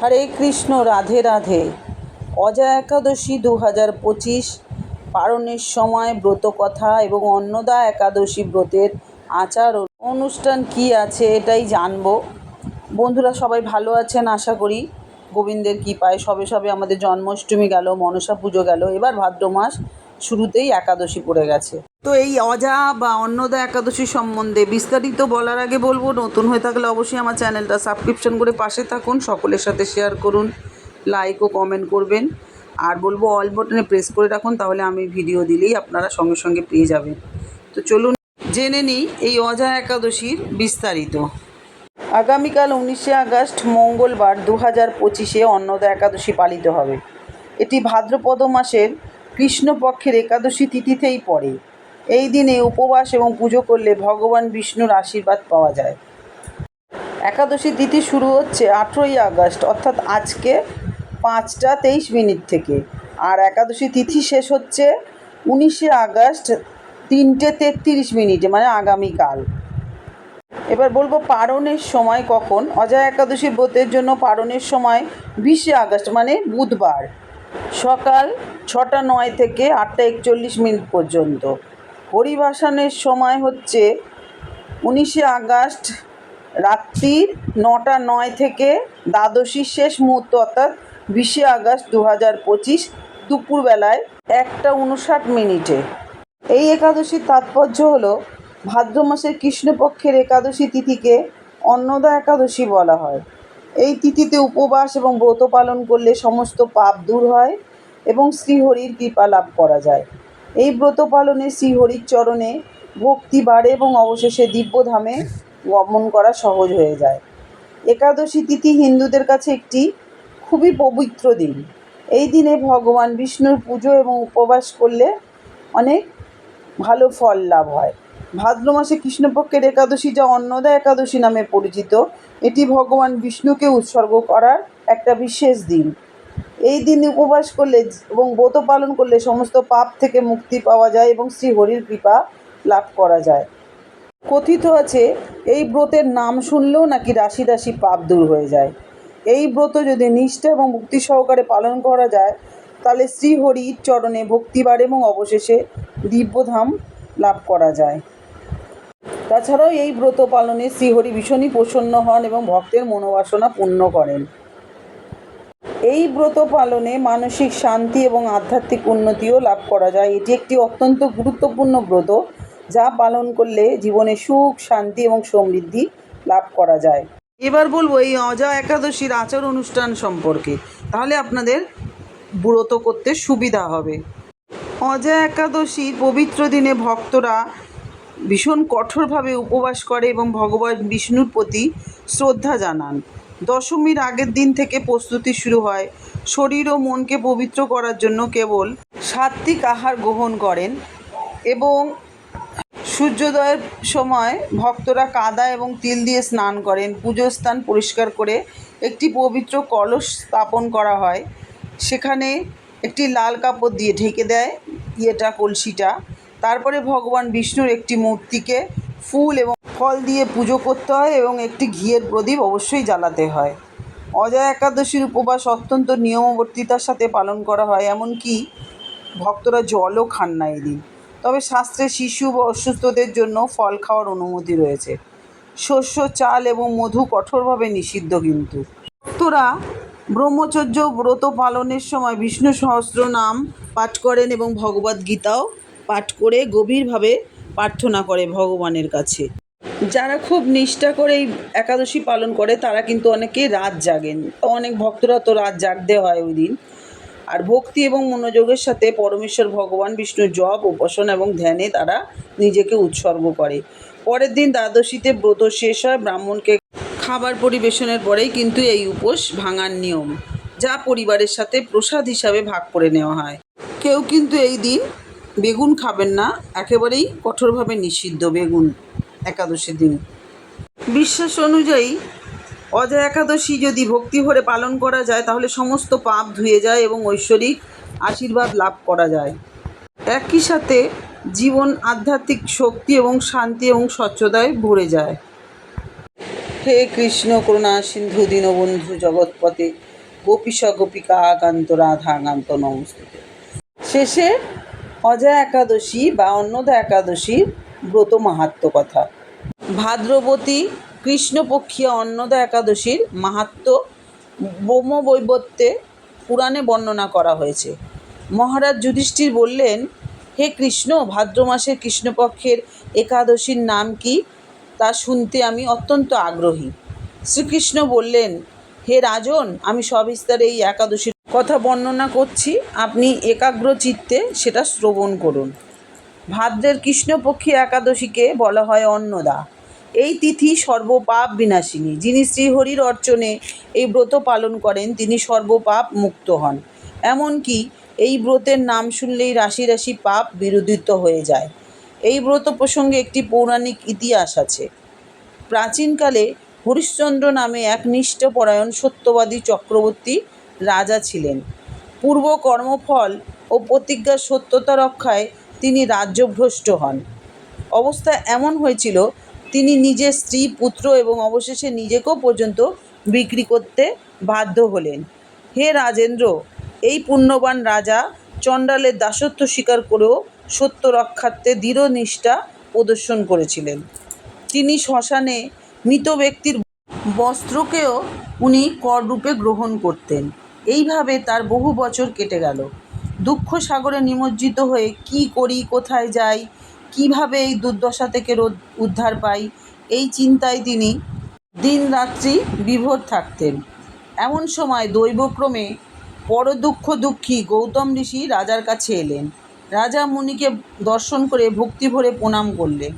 হরে কৃষ্ণ, রাধে রাধে। অজা একাদশী দু হাজার পঁচিশ, পারণের সময় ব্রত কথা এবং অন্নদা একাদশী ব্রতের আচার অনুষ্ঠান কি আছে এটাই জানব। বন্ধুরা সবাই ভালো আছেন আশা করি। গোবিন্দের কৃপায় সবে সবে আমাদের জন্মাষ্টমী গেল, মনসা পুজো গেল। এবার ভাদ্র মাস শুরুতেই একাদশী পড়ে গেছে। তো এই অজা বা অন্নদা একাদশী সম্বন্ধে বিস্তারিত বলার আগে বলব, নতুন হয়ে থাকলে অবশ্যই আমার চ্যানেলটা সাবস্ক্রিপশন করে পাশে থাকুন, সকলের সাথে শেয়ার করুন লাইক ও কমেন্ট করবেন। আর বলব অল বটনে প্রেস করে রাখুন, তাহলে আমি ভিডিও দিলেই আপনারা সঙ্গে সঙ্গে পেয়ে যাবেন। তো চলুন, জেনে নিই এই অজা একাদশীর বিস্তারিত। আগামীকাল উনিশে আগস্ট, মঙ্গলবার দু হাজার পঁচিশে অন্নদা একাদশী পালিত হবে। এটি ভাদ্রপদ মাসের কৃষ্ণপক্ষের একাদশী তিথিতেই পড়ে। এই দিনে উপবাস এবং পুজো করলে ভগবান বিষ্ণুর আশীর্বাদ পাওয়া যায়। একাদশী তিথি শুরু হচ্ছে আঠেরোই আগস্ট, অর্থাৎ আজকে পাঁচটা তেইশ মিনিট থেকে। আর একাদশী তিথি শেষ হচ্ছে উনিশে আগস্ট, তিনটে তেত্রিশ মিনিটে মানে আগামীকাল। এবার বলব পারণের সময় কখন? অজয় একাদশী ব্রতের জন্য পারণের সময় বিশে আগস্ট মানে বুধবার। সকাল ছটা নয় থেকে আটটা একচল্লিশ মিনিট পর্যন্ত। হরিভাসানের সময় হচ্ছে উনিশে আগস্ট রাত্রির নটা নয় থেকে দ্বাদশীর শেষ মুহূর্ত, অর্থাৎ বিশে আগস্ট দু হাজার পঁচিশ দুপুরবেলায় একটা উনষাট মিনিটে। এই একাদশীর তাৎপর্য হল, ভাদ্র মাসের কৃষ্ণপক্ষের একাদশী তিথিকে অন্নদা একাদশী বলা হয়। এই তিথিতে উপবাস এবং ব্রত পালন করলে সমস্ত পাপ দূর হয় এবং শ্রীহরির কৃপা লাভ করা যায়। এই ব্রত পালনে শ্রীহরির চরণে ভক্তি বাড়ে এবং অবশেষে দিব্যধামে গমন করা সহজ হয়ে যায়। একাদশী তিথি হিন্দুদের কাছে একটি খুবই পবিত্র দিন। এই দিনে ভগবান বিষ্ণুর পুজো এবং উপবাস করলে অনেক ভালো ফল লাভ হয়। ভাদ্র মাসে কৃষ্ণপক্ষের একাদশী যা অন্নদা একাদশী নামে পরিচিত, এটি ভগবান বিষ্ণুকে উৎসর্গ করার একটা বিশেষ দিন। এই দিন উপবাস করলে এবং ব্রত পালন করলে সমস্ত পাপ থেকে মুক্তি পাওয়া যায় এবং শ্রী হরির কৃপা লাভ করা যায়। কথিত আছে, এই ব্রতের নাম শুনলেও নাকি রাশি রাশি পাপ দূর হয়ে যায়। এই ব্রত যদি নিষ্ঠা এবং মুক্তি সহকারে পালন করা যায়, তাহলে শ্রীহরির চরণে ভক্তি বাড়ে এবং অবশেষে দিব্যধাম লাভ করা যায়। তাছাড়াও এই ব্রত পালনে শ্রীহরি ভীষণই প্রসন্ন হন এবং ভক্তের মনোবাসনা পূর্ণ করেন। এই ব্রত পালনে মানসিক শান্তি এবং আধ্যাত্মিক উন্নতিও লাভ করা যায়। এটি একটি অত্যন্ত গুরুত্বপূর্ণ ব্রত যা পালন করলে জীবনে সুখ, শান্তি এবং সমৃদ্ধি লাভ করা যায়। এবার বলব এই অজা একাদশীর আচার অনুষ্ঠান সম্পর্কে। তাহলে আপনাদের ব্রত করতে সুবিধা হবে। অজা একাদশীর পবিত্র দিনে ভক্তরা ভীষণ কঠোরভাবে উপবাস করে এবং ভগবান বিষ্ণুর প্রতি শ্রদ্ধা জানান। দশমীর আগের দিন থেকে প্রস্তুতি শুরু হয়। শরীর ও মনকে পবিত্র করার জন্য কেবল সাত্বিক আহার গ্রহণ করেন এবং সূর্যোদয়ের সময় ভক্তরা কাদা এবং তিল দিয়ে স্নান করেন। পুজোর স্থান পরিষ্কার করে একটি পবিত্র কলস স্থাপন করা হয়। সেখানে একটি লাল কাপড় দিয়ে ঢেকে দেয় ইয়েটা, কলসিটা। তারপরে ভগবান বিষ্ণুর একটি মূর্তিকে ফুল এবং ফল দিয়ে পুজো করতে হয় এবং একটি ঘিয়ের প্রদীপ অবশ্যই জ্বালাতে হয়। অজয় একাদশীর উপবাস অত্যন্ত নিয়মবর্তিতার সাথে পালন করা হয়, এমনকি ভক্তরা জলও খান না এদিন। তবে শাস্ত্রে শিশু বা অসুস্থদের জন্য ফল খাওয়ার অনুমতি রয়েছে। শস্য, চাল এবং মধু কঠোরভাবে নিষিদ্ধ কিন্তু। ভক্তরা ব্রহ্মচর্য ব্রত পালনের সময় বিষ্ণু সহস্র নাম পাঠ করেন এবং ভগবদ গীতাও পাঠ করে গভীরভাবে প্রার্থনা করে ভগবানের কাছে। যারা খুব নিষ্ঠা করে এই একাদশী পালন করে, তারা কিন্তু অনেকে রাত জাগেন। অনেক ভক্তরা তো রাত জাগতে হয় ওই দিন। আর ভক্তি এবং মনোযোগের সাথে পরমেশ্বর, ভগবান বিষ্ণুর জপ, উপাসনা এবং ধ্যানে তারা নিজেকে উৎসর্গ করে। পরের দিন দ্বাদশীতে ব্রত শেষ হয়, ব্রাহ্মণকে খাবার পরিবেশনের পরেই কিন্তু এই উপোস ভাঙার নিয়ম, যা পরিবারের সাথে প্রসাদ হিসাবে ভাগ করে নেওয়া হয়। কেউ কিন্তু এই দিন বেগুন খাবেন না, একেবারেই কঠোরভাবে নিষিদ্ধ বেগুন। একাদশীর দিন। বিশ্বাস অনুযায়ী অজয় একাদশী যদি ভক্তি ভরে পালন করা যায়, তাহলে সমস্ত পাপ ধুয়ে যায় এবং ঐশ্বরিক আশীর্বাদ লাভ করা যায়। একই সাথে জীবন আধ্যাত্মিক শক্তি এবং শান্তি এবং স্বচ্ছতায় ভরে যায়। হে কৃষ্ণ করুণা সিন্ধু দীনবন্ধু জগৎপতে গোপীশ গোপিকা আকান্ত রাধাকান্ত নমস্তুতে। শেষে অজয় একাদশী বা অন্নদা একাদশীর ব্রত মাহাত্ম কথা। ভাদ্রবতী কৃষ্ণপক্ষীয় অন্নদা একাদশীর মাহাত্ম ব্রহ্মবৈবত্যে পুরাণে বর্ণনা করা হয়েছে। মহারাজ যুধিষ্ঠির বললেন, হে কৃষ্ণ, ভাদ্র মাসের কৃষ্ণপক্ষের একাদশীর নাম কি? তা শুনতে আমি অত্যন্ত আগ্রহী। শ্রীকৃষ্ণ বললেন, হে রাজন, আমি সবিস্তারে এই একাদশীর কথা বর্ণনা করছি। আপনি একাগ্র চিত্তে সেটা শ্রবণ করুন। ভাদ্রের কৃষ্ণপক্ষী একাদশীকে বলা হয় অন্নদা। এই তিথি সর্বপাপ বিনাশিনী। যিনি শ্রীহরির অর্চনে এই ব্রত পালন করেন, তিনি সর্বপাপ মুক্ত হন। এমনকি এই ব্রতের নাম শুনলেই রাশি রাশি পাপ বিরোধিত হয়ে যায়। এই ব্রত প্রসঙ্গে একটি পৌরাণিক ইতিহাস আছে। প্রাচীনকালে হরিশ্চন্দ্র নামে এক নিষ্ঠপরায়ণ সত্যবাদী চক্রবর্তী রাজা ছিলেন। পূর্ব কর্মফল ও প্রতিজ্ঞার সত্যতা রক্ষায় তিনি রাজ্যভ্রষ্ট হন। অবস্থা এমন হয়েছিল তিনি নিজের স্ত্রী, পুত্র এবং অবশেষে নিজেকেও পর্যন্ত বিক্রি করতে বাধ্য হলেন। হে রাজেন্দ্র, এই পুণ্যবান রাজা চণ্ডালের দাসত্ব স্বীকার করেও সত্য রক্ষার্থে দৃঢ় নিষ্ঠা প্রদর্শন করেছিলেন। তিনি শ্মশানে মৃত ব্যক্তির বস্ত্রকেও উনি কররূপে গ্রহণ করতেন। এইভাবে তার বহু বছর কেটে গেল। দুঃখ সাগরে নিমজ্জিত হয়ে কি করি, কোথায় যাই কীভাবে এই দুর্দশা থেকে রোদ- উদ্ধার পাই? এই চিন্তায় তিনি দিন রাত্রি বিভোর থাকতেন। এমন সময় দৈবক্রমে বড় দুঃখ দুঃখী গৌতম ঋষি রাজার কাছে এলেন। রাজা মুনিকে দর্শন করে ভক্তি ভরে প্রণাম করলেন।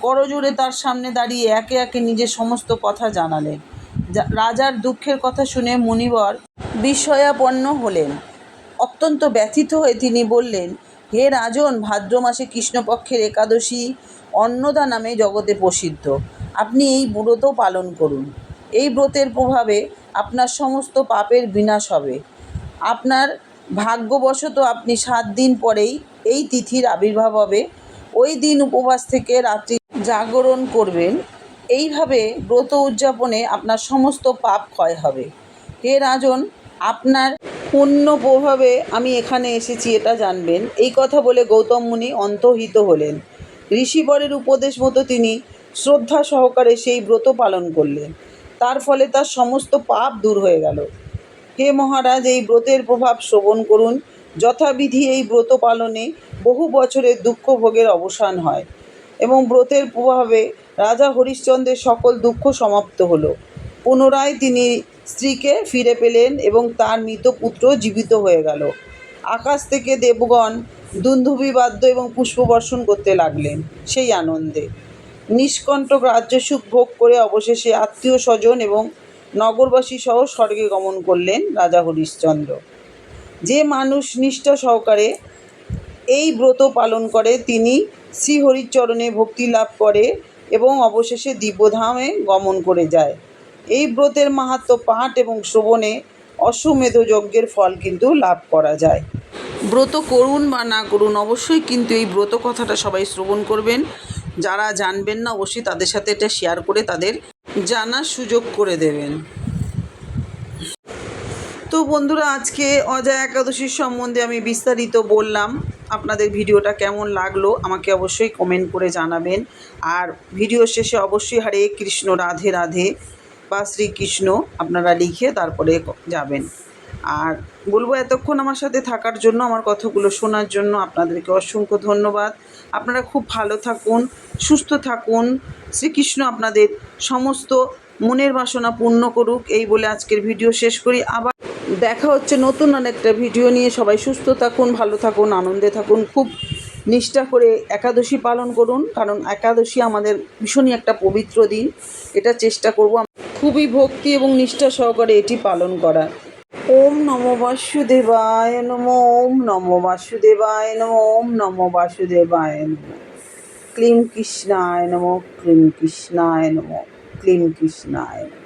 করজোরে তার সামনে দাঁড়িয়ে একে একে নিজের সমস্ত কথা জানালেন। রাজার দুঃখের কথা শুনে মুনিবর বিস্ময়াপন্ন হলেন। অত্যন্ত ব্যথিত হয়ে তিনি বললেন হে রাজন, ভাদ্র মাসে কৃষ্ণপক্ষের একাদশী অন্নদা নামে জগতে প্রসিদ্ধ। আপনি এই ব্রত পালন করুন। এই ব্রতের প্রভাবে আপনার সমস্ত পাপের বিনাশ হবে। আপনার ভাগ্যবশত আপনি সাত দিন পরেই এই তিথির আবির্ভাব হবে। ওই দিন উপবাস থেকে রাত্রি জাগরণ করবেন। এইভাবে ব্রত উদযাপনে আপনার সমস্ত পাপ ক্ষয় হবে। হে রাজন, আপনার পুণ্য প্রভাবে আমি এখানে এসেছি, এটা জানবেন। এই কথা বলে গৌতম মুনি অন্তর্হিত হলেন। ঋষিবরের উপদেশ মতো তিনি শ্রদ্ধা সহকারে সেই ব্রত পালন করলেন। তার ফলে তার সমস্ত পাপ দূর হয়ে গেল। হে মহারাজ, এই ব্রতের প্রভাব শ্রবণ করুন। যথাবিধি এই ব্রত পালনে বহু বছরের দুঃখ ভোগের অবসান হয় এবং ব্রতের প্রভাবে রাজা হরিশ্চন্দ্রের সকল দুঃখ সমাপ্ত হলো। পুনরায় তিনি স্ত্রীকে ফিরে পেলেন এবং তার মৃত পুত্র জীবিত হয়ে গেল। আকাশ থেকে দেবগণ দুন্ধুবি বাদ্য এবং পুষ্পবর্ষণ করতে লাগলেন সেই আনন্দে। নিষ্কণ্টক রাজ্য সুখ ভোগ করে অবশেষে আত্মীয় স্বজন এবং নগরবাসী সহ স্বর্গে গমন করলেন রাজা হরিশ্চন্দ্র। যে মানুষ নিষ্ঠা সহকারে এই ব্রত পালন করে, তিনি শ্রীহরির চরণে ভক্তি লাভ করে এবং অবশেষে দিব্যধামে গমন করে যায়। এই ব্রতের মাহাত্ম পাঠ এবং শ্রবণে অশ্বমেধ যজ্ঞের ফল কিন্তু লাভ করা যায়। ব্রত করুন বা না করুন, অবশ্যই কিন্তু এই ব্রত কথাটা সবাই শ্রবণ করবেন। যারা জানবেন না, অবশ্যই তাদের সাথে এটা শেয়ার করে তাদের জানার সুযোগ করে দেবেন। তো বন্ধুরা, আজকে অজয় একাদশীর সম্বন্ধে আমি বিস্তারিত বললাম। আপনাদের ভিডিওটা কেমন লাগল, আমাকে অবশ্যই কমেন্ট করে জানাবেন। আর ভিডিও শেষে অবশ্যই হরে কৃষ্ণ, রাধে রাধে। বা শ্রীকৃষ্ণ আপনারা লিখে তারপরে যাবেন। আর বলব এতক্ষণ আমার সাথে থাকার জন্য, আমার কথাগুলো শোনার জন্য আপনাদেরকে অসংখ্য ধন্যবাদ। আপনারা খুব ভালো থাকুন, সুস্থ থাকুন। শ্রীকৃষ্ণ আপনাদের সমস্ত মনের বাসনা পূর্ণ করুক। এই বলে আজকের ভিডিও শেষ করি। আবার দেখা হচ্ছে নতুন অনেকটা ভিডিও নিয়ে। সবাই সুস্থ থাকুন, ভালো থাকুন, আনন্দে থাকুন। খুব নিষ্ঠা করে একাদশী পালন করুন, কারণ একাদশী আমাদের ভীষণই একটা পবিত্র দিন। এটা চেষ্টা করব খুবই ভক্তি এবং নিষ্ঠা সহকারে এটি পালন করা ওম নম বাসুদেবায় নম, ওম নম বাসুদেবায় নম, ওম নম বাসুদেবায় নম ক্লিম কৃষ্ণায় নম, ক্লিম কৃষ্ণায় নম, ক্লিম কৃষ্ণায় নমঃ।